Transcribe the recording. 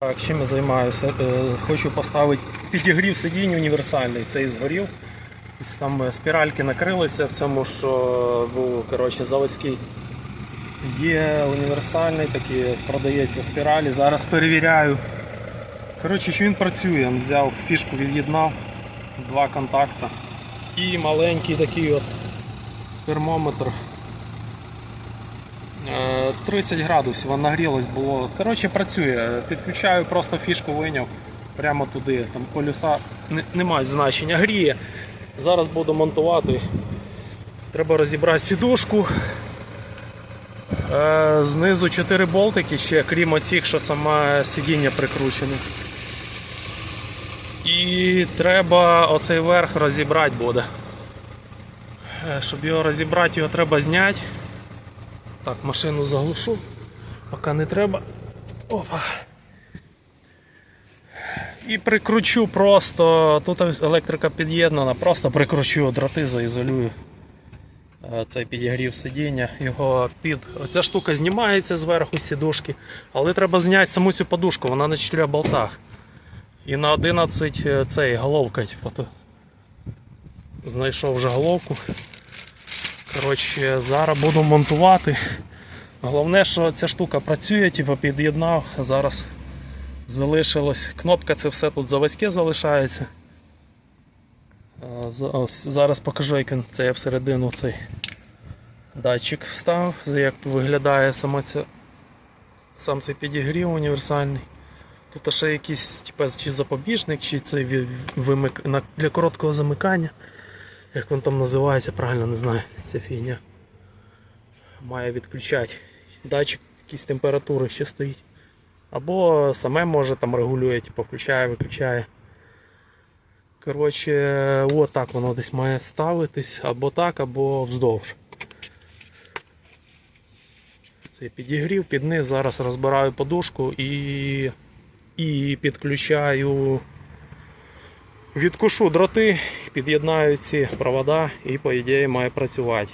Так, чим я займаюся? Е, Хочу поставити підігрів сидінь універсальний, цей згорів. Там е, спіральки накрилися в цьому, що був коротше, заводський. Є універсальний, такий продається спіралі. Зараз перевіряю. Коротше, що він працює. Взяв фішку, від'єднав, два контакти. І маленький такий от термометр. Е, 30 градусів, а нагрілось було. Коротше, працює. Підключаю, просто фішку виняв прямо туди. Там полюса не, не мають значення. Гріє. Зараз буду монтувати. Треба розібрати сідушку. Е, Знизу 4 болтики ще, крім оцих, що саме сидіння прикручене. І треба оцей верх розібрати буде. Е, Щоб його розібрати, його треба зняти. Так, машину заглушу, поки не треба. Опа. І прикручу просто, тут електрика під'єднана, просто прикручу дроти, заізолюю. Е, Цей підігрів сидіння, його під. Ця штука знімається зверху з сідушки, але треба зняти саму цю подушку, вона на 4 болтах. І на 11 е, цей головка. Типу. Знайшов вже головку. Коротше, зараз буду монтувати. Головне, що ця штука працює, типу під'єднав. Зараз залишилось. Кнопка це все тут заводське залишається. Зараз покажу, як це я всередину цей датчик встав, як виглядає сама ця, сам цей підігрів універсальний. Тут ще якийсь типу, чи запобіжник, чи цей вимик... для короткого замикання. Як він там називається, правильно не знаю, ця фігня. Має відключати. Датчик якісь температури ще стоїть. Або саме може там регулює, типу включає, виключає. Коротше, от так воно десь має ставитись, або так, або вздовж. Цей підігрів, під низ зараз розбираю подушку і, і підключаю. Відкушу дроти, під'єднаю ці провода і, по ідеї, має працювати.